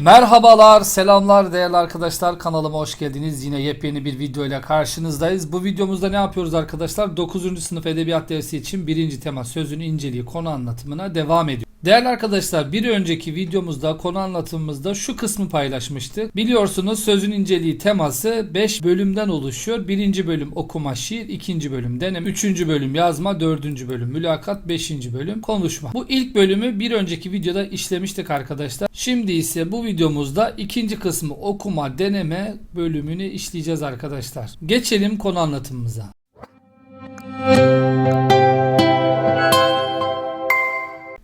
Merhabalar, selamlar değerli arkadaşlar. Kanalıma hoş geldiniz. Yine yepyeni bir video ile karşınızdayız. Bu videomuzda ne yapıyoruz arkadaşlar? 9. sınıf edebiyat dersi için birinci tema sözün inceliği konu anlatımına devam ediyor. Değerli arkadaşlar bir önceki videomuzda konu anlatımımızda şu kısmı paylaşmıştık. Biliyorsunuz sözün inceliği teması 5 bölümden oluşuyor. Birinci bölüm okuma şiir, ikinci bölüm deneme, üçüncü bölüm yazma, dördüncü bölüm mülakat, beşinci bölüm konuşma. Bu ilk bölümü bir önceki videoda işlemiştik arkadaşlar. Şimdi ise bu videomuzda ikinci kısmı okuma, deneme bölümünü işleyeceğiz arkadaşlar. Geçelim konu anlatımımıza.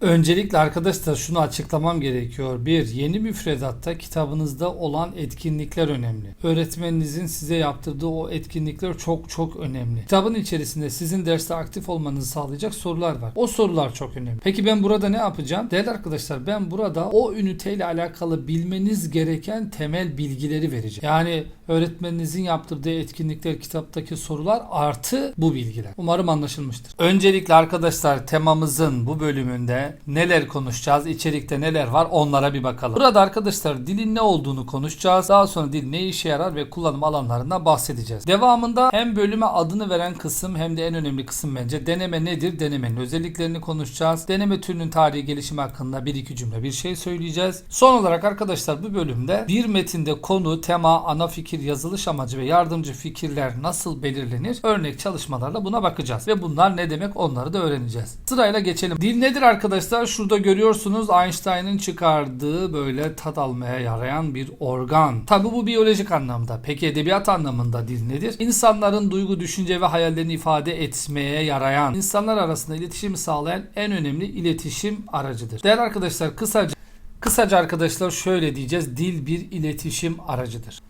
Öncelikle arkadaşlar şunu açıklamam gerekiyor. Bir, yeni müfredatta kitabınızda olan etkinlikler önemli. Öğretmeninizin size yaptırdığı o etkinlikler çok çok önemli. Kitabın içerisinde sizin derste aktif olmanızı sağlayacak sorular var. O sorular çok önemli. Peki ben burada ne yapacağım? Değerli arkadaşlar ben burada o üniteyle alakalı bilmeniz gereken temel bilgileri vereceğim. Yani öğretmeninizin yaptırdığı etkinlikler, kitaptaki sorular artı bu bilgiler. Umarım anlaşılmıştır. Öncelikle arkadaşlar temamızın bu bölümünde neler konuşacağız, içerikte neler var onlara bir bakalım. Burada arkadaşlar dilin ne olduğunu konuşacağız. Daha sonra dil ne işe yarar ve kullanım alanlarından bahsedeceğiz. Devamında hem bölüme adını veren kısım hem de en önemli kısım bence deneme nedir, denemenin özelliklerini konuşacağız. Deneme türünün tarihi gelişimi hakkında bir iki cümle bir şey söyleyeceğiz. Son olarak arkadaşlar bu bölümde bir metinde konu, tema, ana fikir, yazılış amacı ve yardımcı fikirler nasıl belirlenir? Örnek çalışmalarla buna bakacağız. Ve bunlar ne demek onları da öğreneceğiz. Sırayla geçelim. Dil nedir arkadaşlar? Şurada görüyorsunuz Einstein'ın çıkardığı böyle tat almaya yarayan bir organ. Tabi bu biyolojik anlamda. Peki edebiyat anlamında dil nedir? İnsanların duygu, düşünce ve hayallerini ifade etmeye yarayan, insanlar arasında iletişimi sağlayan en önemli iletişim aracıdır. Değerli arkadaşlar kısaca Kısaca arkadaşlar şöyle diyeceğiz. Dil bir iletişim aracıdır.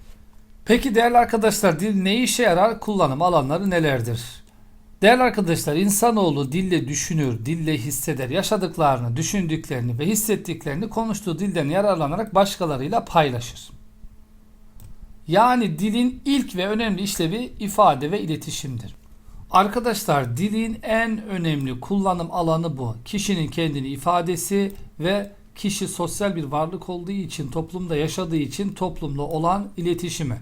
Peki değerli arkadaşlar dil ne işe yarar? Kullanım alanları nelerdir? Değerli arkadaşlar insanoğlu dille düşünür, dille hisseder, yaşadıklarını, düşündüklerini ve hissettiklerini konuştuğu dilden yararlanarak başkalarıyla paylaşır. Yani dilin ilk ve önemli işlevi ifade ve iletişimdir. Arkadaşlar dilin en önemli kullanım alanı bu. Kişinin kendini ifadesi ve kişi sosyal bir varlık olduğu için, toplumda yaşadığı için toplumla olan iletişimi.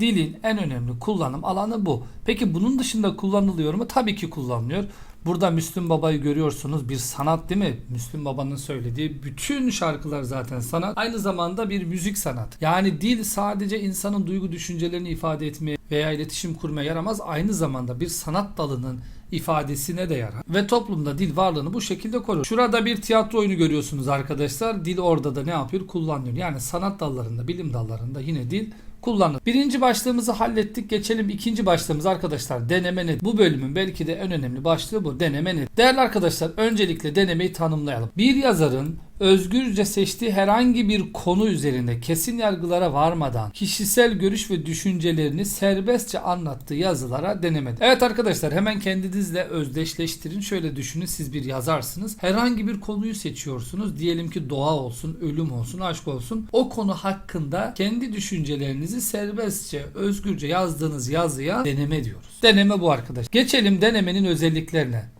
Dilin en önemli kullanım alanı bu. Peki bunun dışında kullanılıyor mu? Tabii ki kullanılıyor. Burada Müslüm Baba'yı görüyorsunuz. Bir sanat değil mi? Müslüm Baba'nın söylediği bütün şarkılar zaten sanat. Aynı zamanda bir müzik sanat. Yani dil sadece insanın duygu düşüncelerini ifade etmeye veya iletişim kurmaya yaramaz. Aynı zamanda bir sanat dalının ifadesine de yarar. Ve toplumda dil varlığını bu şekilde korur. Şurada bir tiyatro oyunu görüyorsunuz arkadaşlar. Dil orada da ne yapıyor? Kullanılıyor. Yani sanat dallarında, bilim dallarında yine dil kullanılır. Birinci başlığımızı hallettik. Geçelim ikinci başlığımız arkadaşlar. Deneme nedir? Bu bölümün belki de en önemli başlığı bu. Deneme nedir? Değerli arkadaşlar öncelikle denemeyi tanımlayalım. Bir yazarın özgürce seçtiği herhangi bir konu üzerinde kesin yargılara varmadan kişisel görüş ve düşüncelerini serbestçe anlattığı yazılara denemedir. Evet arkadaşlar hemen kendinizle özdeşleştirin. Şöyle düşünün siz bir yazarsınız. Herhangi bir konuyu seçiyorsunuz. Diyelim ki doğa olsun, ölüm olsun, aşk olsun. O konu hakkında kendi düşüncelerinizi serbestçe, özgürce yazdığınız yazıya deneme diyoruz. Deneme bu arkadaş. Geçelim denemenin özelliklerine.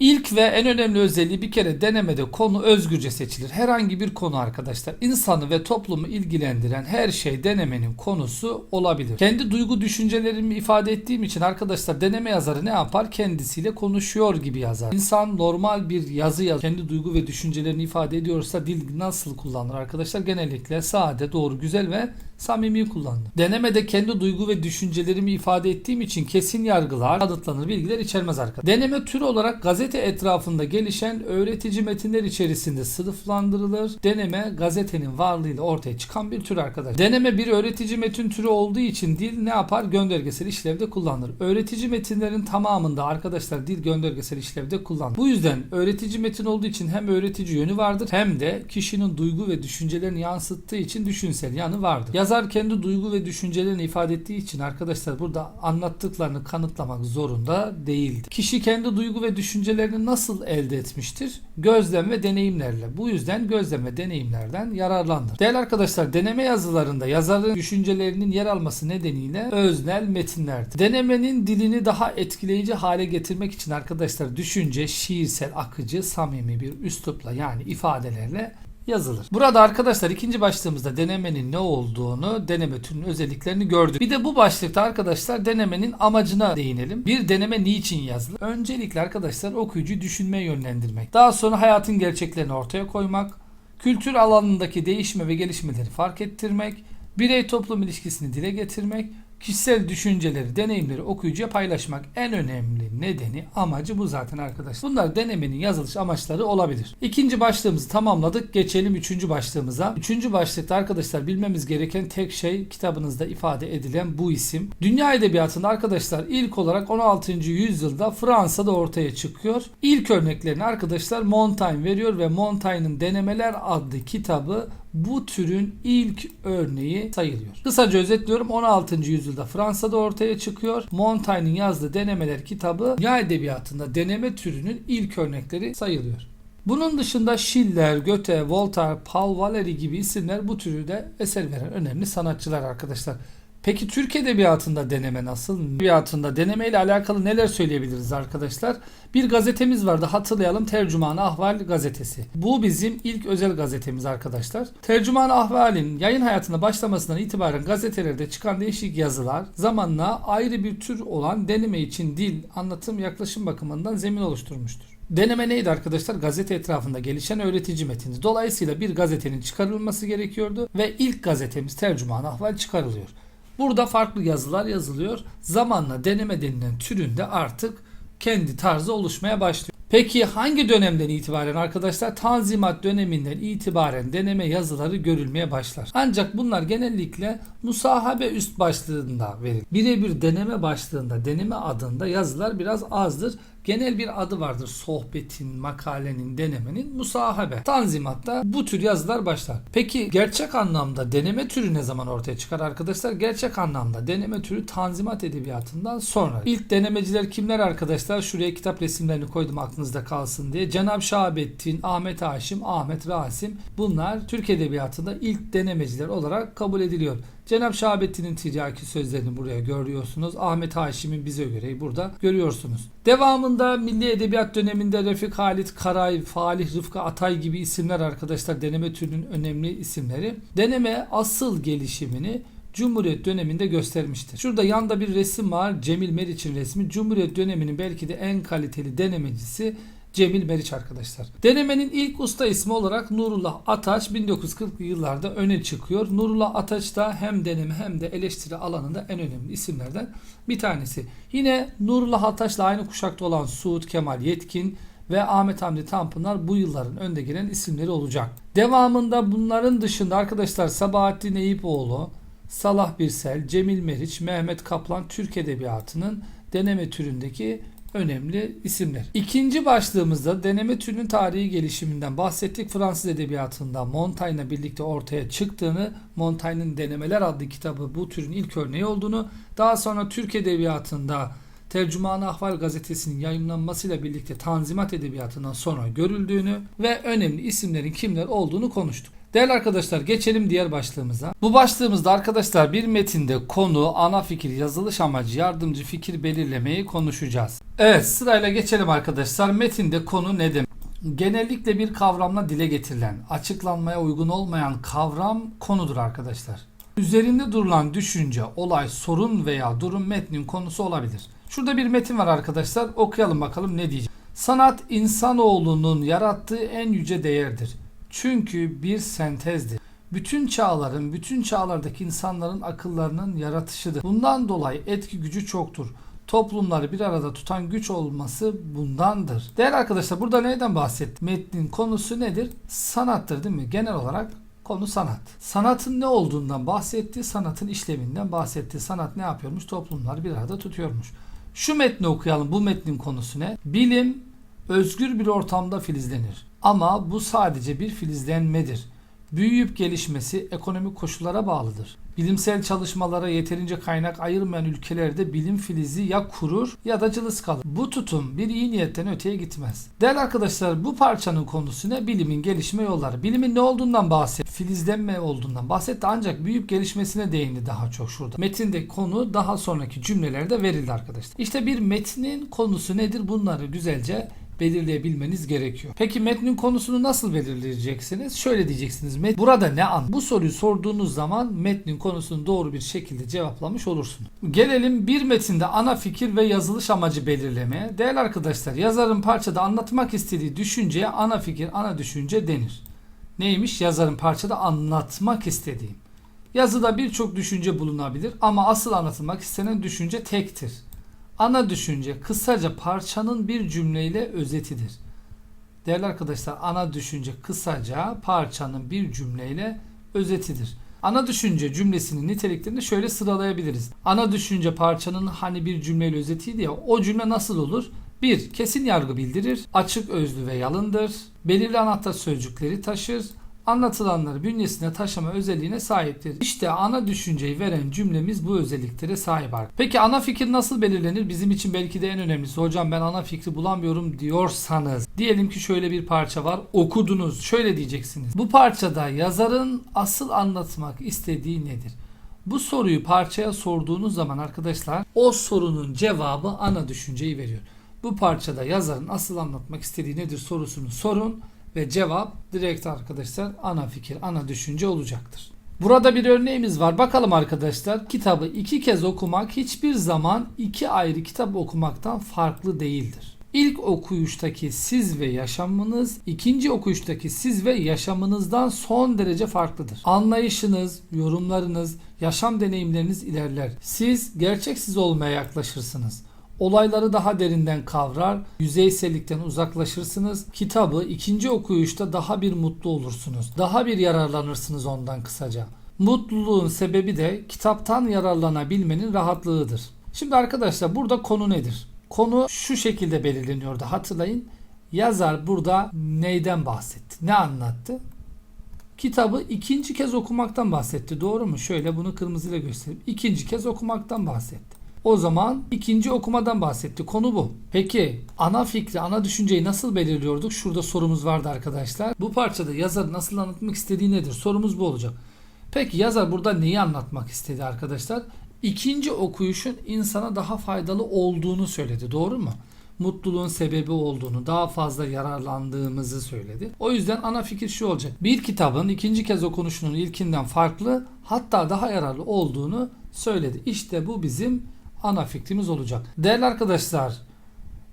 İlk ve en önemli özelliği bir kere denemede konu özgürce seçilir. Herhangi bir konu arkadaşlar insanı ve toplumu ilgilendiren her şey denemenin konusu olabilir. Kendi duygu düşüncelerimi ifade ettiğim için arkadaşlar deneme yazarı ne yapar? Kendisiyle konuşuyor gibi yazar. İnsan normal bir yazı yaz kendi duygu ve düşüncelerini ifade ediyorsa dil nasıl kullanılır arkadaşlar? Genellikle sade, doğru, güzel ve samimi kullanılır. Denemede kendi duygu ve düşüncelerimi ifade ettiğim için kesin yargılar, adıtlanır bilgiler içermez arkadaşlar. Deneme türü olarak gazete etrafında gelişen öğretici metinler içerisinde sınıflandırılır. Deneme gazetenin varlığıyla ortaya çıkan bir tür arkadaşlar. Deneme bir öğretici metin türü olduğu için dil ne yapar? Göndergesel işlevde kullanılır. Öğretici metinlerin tamamında arkadaşlar dil göndergesel işlevde kullanılır. Bu yüzden öğretici metin olduğu için hem öğretici yönü vardır hem de kişinin duygu ve düşüncelerini yansıttığı için düşünsel yanı vardır. Yazar kendi duygu ve düşüncelerini ifade ettiği için arkadaşlar burada anlattıklarını kanıtlamak zorunda değildir. Kişi kendi duygu ve düşüncelerini nasıl elde etmiştir? Gözlem ve deneyimlerle. Bu yüzden gözlem ve deneyimlerden yararlanır. Değerli arkadaşlar deneme yazılarında yazarın düşüncelerinin yer alması nedeniyle öznel metinlerdir. Denemenin dilini daha etkileyici hale getirmek için arkadaşlar düşünce şiirsel, akıcı, samimi bir üslupla yani ifadelerle yazılır. Burada arkadaşlar ikinci başlığımızda denemenin ne olduğunu, deneme türünün özelliklerini gördük. Bir de bu başlıkta arkadaşlar denemenin amacına değinelim. Bir deneme niçin yazılır? Öncelikle arkadaşlar okuyucu düşünmeye yönlendirmek. Daha sonra hayatın gerçeklerini ortaya koymak, kültür alanındaki değişme ve gelişmeleri fark ettirmek, birey toplum ilişkisini dile getirmek, kişisel düşünceleri, deneyimleri okuyucuya paylaşmak en önemli nedeni, amacı bu zaten arkadaşlar. Bunlar denemenin yazılış amaçları olabilir. İkinci başlığımızı tamamladık. Geçelim üçüncü başlığımıza. Üçüncü başlıkta arkadaşlar bilmemiz gereken tek şey kitabınızda ifade edilen bu isim. Dünya edebiyatında arkadaşlar ilk olarak 16. yüzyılda Fransa'da ortaya çıkıyor. İlk örneklerini arkadaşlar Montaigne veriyor ve Montaigne'ın Denemeler adlı kitabı bu türün ilk örneği sayılıyor. Kısaca özetliyorum 16. yüzyılda Fransa'da ortaya çıkıyor. Montaigne'in yazdığı denemeler kitabı dünya edebiyatında deneme türünün ilk örnekleri sayılıyor. Bunun dışında Schiller, Goethe, Voltaire, Paul Valéry gibi isimler bu türü de eser veren önemli sanatçılar arkadaşlar. Peki Türk Edebiyatı'nda deneme nasıl? Edebiyatında deneme ile alakalı neler söyleyebiliriz arkadaşlar? Bir gazetemiz vardı hatırlayalım Tercüman Ahval gazetesi. Bu bizim ilk özel gazetemiz arkadaşlar. Tercüman Ahval'in yayın hayatına başlamasından itibaren gazetelerde çıkan değişik yazılar zamanla ayrı bir tür olan deneme için dil, anlatım, yaklaşım bakımından zemin oluşturmuştur. Deneme neydi arkadaşlar? Gazete etrafında gelişen öğretici metindi. Dolayısıyla bir gazetenin çıkarılması gerekiyordu ve ilk gazetemiz Tercüman Ahval çıkarılıyor. Burada farklı yazılar yazılıyor. Zamanla deneme denilen türünde artık kendi tarzı oluşmaya başlıyor. Peki hangi dönemden itibaren arkadaşlar? Tanzimat döneminden itibaren deneme yazıları görülmeye başlar. Ancak bunlar genellikle musahabe üst başlığında verilir. Birebir deneme başlığında, deneme adında yazılar biraz azdır. Genel bir adı vardır. Sohbetin, makalenin, denemenin musahabe. Tanzimatta bu tür yazılar başlar. Peki gerçek anlamda deneme türü ne zaman ortaya çıkar arkadaşlar? Gerçek anlamda deneme türü tanzimat edebiyatından sonra. İlk denemeciler kimler arkadaşlar? Şuraya kitap resimlerini koydum aklınızda kalsın diye. Cenab Şahabettin, Ahmet Haşim, Ahmet Rasim bunlar Türk edebiyatında ilk denemeciler olarak kabul ediliyor. Cenab Şahabettin'in tiryaki sözlerini buraya görüyorsunuz. Ahmet Haşim'in bize göreyi burada görüyorsunuz. Devamında Milli Edebiyat döneminde Refik Halit Karay, Falih Rıfkı Atay gibi isimler arkadaşlar deneme türünün önemli isimleri. Deneme asıl gelişimini Cumhuriyet döneminde göstermiştir. Şurada yanda bir resim var. Cemil Meriç'in resmi. Cumhuriyet döneminin belki de en kaliteli denemecisi Cemil Meriç arkadaşlar. Denemenin ilk usta ismi olarak Nurullah Ataç 1940'lı yıllarda öne çıkıyor. Nurullah Ataç da hem deneme hem de eleştiri alanında en önemli isimlerden bir tanesi. Yine Nurullah Ataç'la aynı kuşakta olan Suud Kemal Yetkin ve Ahmet Hamdi Tanpınar bu yılların önde gelen isimleri olacak. Devamında bunların dışında arkadaşlar Sabahattin Eyüpoğlu, Salah Birsel, Cemil Meriç, Mehmet Kaplan Türk Edebiyatı'nın deneme türündeki önemli isimler. İkinci başlığımızda deneme türünün tarihi gelişiminden bahsettik. Fransız edebiyatında Montaigne'la birlikte ortaya çıktığını, Montaigne'ın Denemeler adlı kitabı bu türün ilk örneği olduğunu, daha sonra Türk edebiyatında Tercüman Ahval gazetesinin yayınlanmasıyla birlikte Tanzimat edebiyatından sonra görüldüğünü ve önemli isimlerin kimler olduğunu konuştuk. Değerli arkadaşlar geçelim diğer başlığımıza. Bu başlığımızda arkadaşlar bir metinde konu, ana fikir, yazılış amacı, yardımcı fikir belirlemeyi konuşacağız. Evet sırayla geçelim arkadaşlar. Metinde konu ne demek? Genellikle bir kavramla dile getirilen, açıklanmaya uygun olmayan kavram konudur arkadaşlar. Üzerinde durulan düşünce, olay, sorun veya durum metnin konusu olabilir. Şurada bir metin var arkadaşlar. Okuyalım bakalım ne diyecek. Sanat insanoğlunun yarattığı en yüce değerdir. Çünkü bir sentezdir. Bütün çağların, bütün çağlardaki insanların akıllarının yaratışıdır. Bundan dolayı etki gücü çoktur. Toplumları bir arada tutan güç olması bundandır. Değerli arkadaşlar burada neyden bahsettim? Metnin konusu nedir? Sanattır değil mi? Genel olarak konu sanat. Sanatın ne olduğundan bahsetti, sanatın işlevinden bahsetti. Sanat ne yapıyormuş? Toplumları bir arada tutuyormuş. Şu metni okuyalım. Bu metnin konusu ne? Bilim özgür bir ortamda filizlenir. Ama bu sadece bir filizlenmedir. Büyüyüp gelişmesi ekonomik koşullara bağlıdır. Bilimsel çalışmalara yeterince kaynak ayırmayan ülkelerde bilim filizi ya kurur ya da cılız kalır. Bu tutum bir iyi niyetten öteye gitmez. Değerli arkadaşlar bu parçanın konusu ne? Bilimin gelişme yolları. Bilimin ne olduğundan bahset. Filizlenme olduğundan bahsetti ancak büyüyüp gelişmesine değindi daha çok şurada. Metinde konu daha sonraki cümlelerde verildi arkadaşlar. İşte bir metnin konusu nedir? Bunları güzelce belirleyebilmeniz gerekiyor. Peki metnin konusunu nasıl belirleyeceksiniz? Şöyle diyeceksiniz. Met burada ne an? Bu soruyu sorduğunuz zaman metnin konusunu doğru bir şekilde cevaplamış olursunuz. Gelelim bir metinde ana fikir ve yazılış amacı belirlemeye. Değerli arkadaşlar yazarın parçada anlatmak istediği düşünceye ana fikir, ana düşünce denir. Neymiş? Yazarın parçada anlatmak istediğim. Yazıda birçok düşünce bulunabilir ama asıl anlatılmak istenen düşünce tektir. Ana düşünce kısaca parçanın bir cümleyle özetidir. Değerli arkadaşlar ana düşünce kısaca parçanın bir cümleyle özetidir. Ana düşünce cümlesinin niteliklerini şöyle sıralayabiliriz. Ana düşünce parçanın hani bir cümleyle özetiydi ya o cümle nasıl olur? 1. Kesin yargı bildirir. Açık özlü ve yalındır. Belirli anahtar sözcükleri taşır. Anlatılanları bünyesine taşıma özelliğine sahiptir. İşte ana düşünceyi veren cümlemiz bu özelliklere sahip. arkadaşlar. Peki ana fikir nasıl belirlenir? Bizim için belki de en önemlisi. Hocam ben ana fikri bulamıyorum diyorsanız. Diyelim ki şöyle bir parça var. Okudunuz. Şöyle diyeceksiniz. Bu parçada yazarın asıl anlatmak istediği nedir? Bu soruyu parçaya sorduğunuz zaman arkadaşlar o sorunun cevabı ana düşünceyi veriyor. Bu parçada yazarın asıl anlatmak istediği nedir sorusunu sorun ve cevap direkt arkadaşlar ana fikir, ana düşünce olacaktır. Burada bir örneğimiz var. Bakalım arkadaşlar. Kitabı iki kez okumak hiçbir zaman iki ayrı kitap okumaktan farklı değildir. İlk okuyuştaki siz ve yaşamınız, ikinci okuyuştaki siz ve yaşamınızdan son derece farklıdır. Anlayışınız, yorumlarınız, yaşam deneyimleriniz ilerler. Siz gerçek siz olmaya yaklaşırsınız. Olayları daha derinden kavrar, yüzeysellikten uzaklaşırsınız. Kitabı ikinci okuyuşta daha bir mutlu olursunuz. Daha bir yararlanırsınız ondan kısaca. Mutluluğun sebebi de kitaptan yararlanabilmenin rahatlığıdır. Şimdi arkadaşlar burada konu nedir? Konu şu şekilde belirleniyordu hatırlayın. Yazar burada neyden bahsetti? Ne anlattı? Kitabı ikinci kez okumaktan bahsetti. Doğru mu? Şöyle bunu kırmızıyla göstereyim. İkinci kez okumaktan bahsetti. O zaman ikinci okumadan bahsetti. Konu bu. Peki ana fikri, ana düşünceyi nasıl belirliyorduk? Şurada sorumuz vardı arkadaşlar. Bu parçada yazar nasıl anlatmak istediği nedir? Sorumuz bu olacak. Peki yazar burada neyi anlatmak istedi arkadaşlar? İkinci okuyuşun insana daha faydalı olduğunu söyledi. Doğru mu? mutluluğun sebebi olduğunu, daha fazla yararlandığımızı söyledi. O yüzden ana fikir şu olacak. Bir kitabın ikinci kez okunuşunun ilkinden farklı, hatta daha yararlı olduğunu söyledi. İşte bu bizim ana fikrimiz olacak. Değerli arkadaşlar,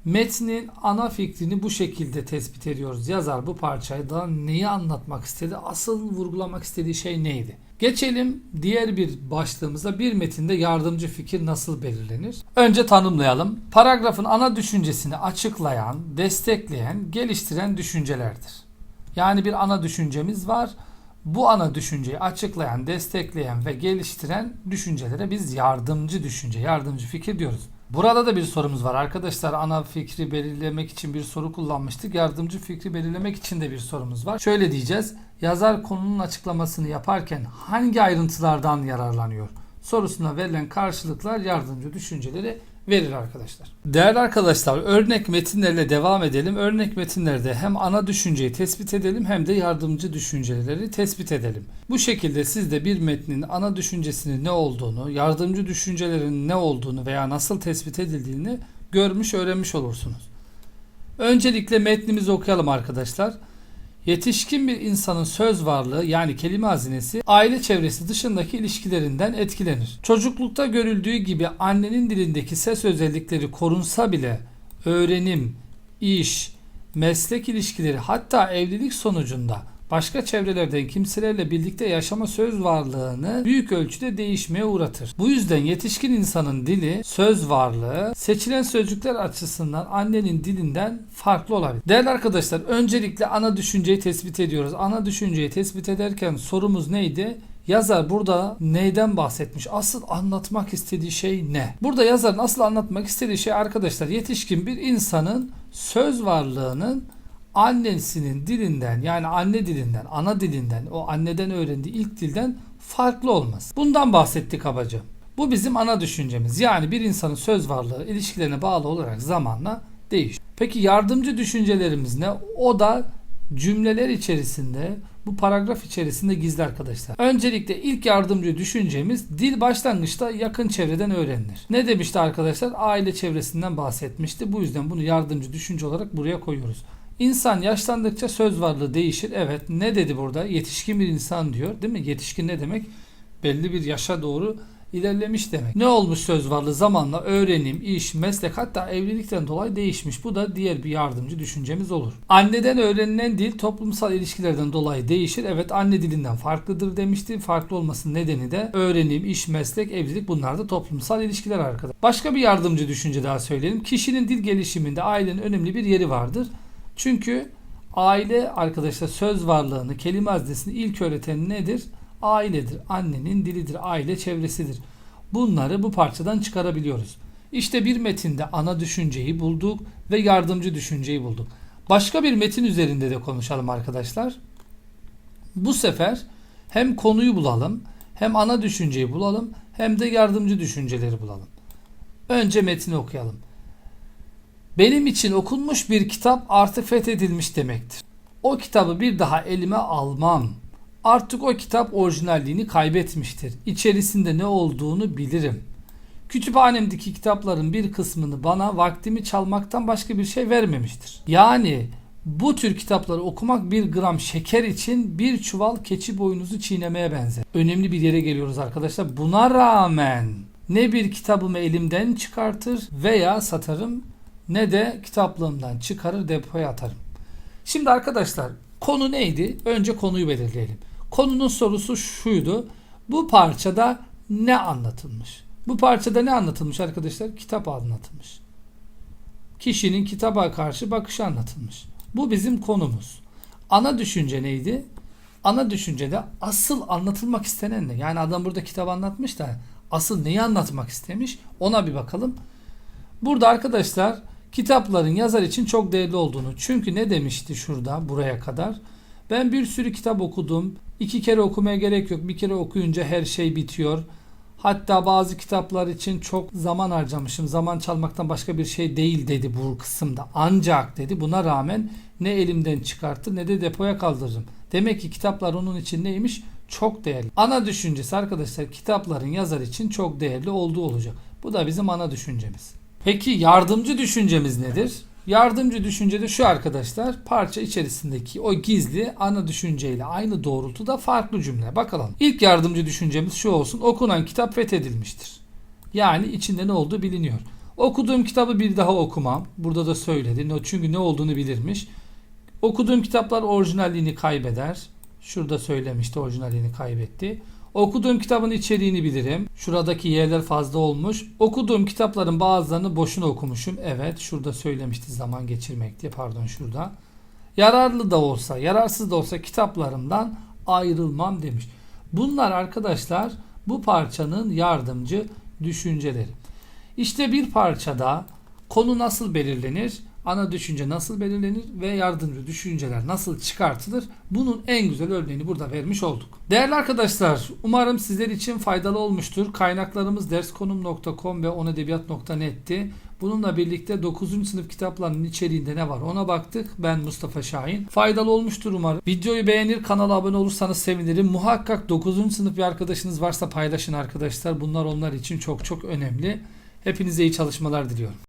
metnin ana fikrini bu şekilde tespit ediyoruz. Yazar bu parçayı da neyi anlatmak istedi? Asıl vurgulamak istediği şey neydi? Geçelim diğer bir başlığımıza bir metinde yardımcı fikir nasıl belirlenir? Önce tanımlayalım. Paragrafın ana düşüncesini açıklayan, destekleyen, geliştiren düşüncelerdir. Yani bir ana düşüncemiz var. Bu ana düşünceyi açıklayan, destekleyen ve geliştiren düşüncelere biz yardımcı düşünce, yardımcı fikir diyoruz. Burada da bir sorumuz var arkadaşlar. Ana fikri belirlemek için bir soru kullanmıştık. Yardımcı fikri belirlemek için de bir sorumuz var. Şöyle diyeceğiz. Yazar konunun açıklamasını yaparken hangi ayrıntılardan yararlanıyor? Sorusuna verilen karşılıklar yardımcı düşünceleri verir arkadaşlar. Değerli arkadaşlar örnek metinlerle devam edelim. Örnek metinlerde hem ana düşünceyi tespit edelim hem de yardımcı düşünceleri tespit edelim. Bu şekilde siz de bir metnin ana düşüncesinin ne olduğunu, yardımcı düşüncelerin ne olduğunu veya nasıl tespit edildiğini görmüş öğrenmiş olursunuz. Öncelikle metnimizi okuyalım arkadaşlar. Yetişkin bir insanın söz varlığı yani kelime hazinesi aile çevresi dışındaki ilişkilerinden etkilenir. Çocuklukta görüldüğü gibi annenin dilindeki ses özellikleri korunsa bile öğrenim, iş, meslek ilişkileri hatta evlilik sonucunda başka çevrelerden kimselerle birlikte yaşama söz varlığını büyük ölçüde değişmeye uğratır. Bu yüzden yetişkin insanın dili, söz varlığı seçilen sözcükler açısından annenin dilinden farklı olabilir. Değerli arkadaşlar öncelikle ana düşünceyi tespit ediyoruz. Ana düşünceyi tespit ederken sorumuz neydi? Yazar burada neyden bahsetmiş? Asıl anlatmak istediği şey ne? Burada yazarın asıl anlatmak istediği şey arkadaşlar yetişkin bir insanın söz varlığının annesinin dilinden yani anne dilinden, ana dilinden, o anneden öğrendiği ilk dilden farklı olmaz. Bundan bahsettik kabaca. Bu bizim ana düşüncemiz. Yani bir insanın söz varlığı ilişkilerine bağlı olarak zamanla değişiyor. Peki yardımcı düşüncelerimiz ne? O da cümleler içerisinde bu paragraf içerisinde gizli arkadaşlar. Öncelikle ilk yardımcı düşüncemiz dil başlangıçta yakın çevreden öğrenilir. Ne demişti arkadaşlar? Aile çevresinden bahsetmişti. Bu yüzden bunu yardımcı düşünce olarak buraya koyuyoruz. İnsan yaşlandıkça söz varlığı değişir. Evet ne dedi burada? Yetişkin bir insan diyor değil mi? Yetişkin ne demek? Belli bir yaşa doğru ilerlemiş demek. Ne olmuş söz varlığı zamanla öğrenim, iş, meslek hatta evlilikten dolayı değişmiş. Bu da diğer bir yardımcı düşüncemiz olur. Anneden öğrenilen dil toplumsal ilişkilerden dolayı değişir. Evet anne dilinden farklıdır demişti. Farklı olmasının nedeni de öğrenim, iş, meslek, evlilik bunlar da toplumsal ilişkiler arkadaşlar. Başka bir yardımcı düşünce daha söyleyelim. Kişinin dil gelişiminde ailenin önemli bir yeri vardır. Çünkü aile arkadaşlar söz varlığını, kelime haznesini ilk öğreten nedir? Ailedir. Annenin dilidir. Aile çevresidir. Bunları bu parçadan çıkarabiliyoruz. İşte bir metinde ana düşünceyi bulduk ve yardımcı düşünceyi bulduk. Başka bir metin üzerinde de konuşalım arkadaşlar. Bu sefer hem konuyu bulalım, hem ana düşünceyi bulalım, hem de yardımcı düşünceleri bulalım. Önce metni okuyalım. Benim için okunmuş bir kitap artık fethedilmiş demektir. O kitabı bir daha elime almam. Artık o kitap orijinalliğini kaybetmiştir. İçerisinde ne olduğunu bilirim. Kütüphanemdeki kitapların bir kısmını bana vaktimi çalmaktan başka bir şey vermemiştir. Yani bu tür kitapları okumak bir gram şeker için bir çuval keçi boynuzu çiğnemeye benzer. Önemli bir yere geliyoruz arkadaşlar. Buna rağmen ne bir kitabımı elimden çıkartır veya satarım ne de kitaplığımdan çıkarır depoya atarım. Şimdi arkadaşlar konu neydi? Önce konuyu belirleyelim. Konunun sorusu şuydu. Bu parçada ne anlatılmış? Bu parçada ne anlatılmış arkadaşlar? Kitap anlatılmış. Kişinin kitaba karşı bakışı anlatılmış. Bu bizim konumuz. Ana düşünce neydi? Ana düşüncede asıl anlatılmak istenen ne? Yani adam burada kitap anlatmış da asıl neyi anlatmak istemiş? Ona bir bakalım. Burada arkadaşlar kitapların yazar için çok değerli olduğunu. Çünkü ne demişti şurada buraya kadar? Ben bir sürü kitap okudum. İki kere okumaya gerek yok. Bir kere okuyunca her şey bitiyor. Hatta bazı kitaplar için çok zaman harcamışım. Zaman çalmaktan başka bir şey değil dedi bu kısımda. Ancak dedi buna rağmen ne elimden çıkartır ne de depoya kaldırırım. Demek ki kitaplar onun için neymiş? Çok değerli. Ana düşüncesi arkadaşlar kitapların yazar için çok değerli olduğu olacak. Bu da bizim ana düşüncemiz. Peki yardımcı düşüncemiz nedir? Yardımcı düşünce de şu arkadaşlar parça içerisindeki o gizli ana düşünceyle aynı doğrultuda farklı cümle. Bakalım. İlk yardımcı düşüncemiz şu olsun. Okunan kitap fethedilmiştir. Yani içinde ne olduğu biliniyor. Okuduğum kitabı bir daha okumam. Burada da söyledi. Çünkü ne olduğunu bilirmiş. Okuduğum kitaplar orijinalliğini kaybeder. Şurada söylemişti orijinalliğini kaybetti. Okuduğum kitabın içeriğini bilirim. Şuradaki yerler fazla olmuş. Okuduğum kitapların bazılarını boşuna okumuşum. Evet şurada söylemişti zaman geçirmek diye. Pardon şurada. Yararlı da olsa, yararsız da olsa kitaplarımdan ayrılmam demiş. Bunlar arkadaşlar bu parçanın yardımcı düşünceleri. İşte bir parçada konu nasıl belirlenir? Ana düşünce nasıl belirlenir ve yardımcı düşünceler nasıl çıkartılır? Bunun en güzel örneğini burada vermiş olduk. Değerli arkadaşlar, umarım sizler için faydalı olmuştur. Kaynaklarımız derskonum.com ve onedebiyat.net'ti. Bununla birlikte 9. sınıf kitaplarının içeriğinde ne var ona baktık. Ben Mustafa Şahin. Faydalı olmuştur umarım. Videoyu beğenir, kanala abone olursanız sevinirim. Muhakkak 9. sınıf bir arkadaşınız varsa paylaşın arkadaşlar. Bunlar onlar için çok çok önemli. Hepinize iyi çalışmalar diliyorum.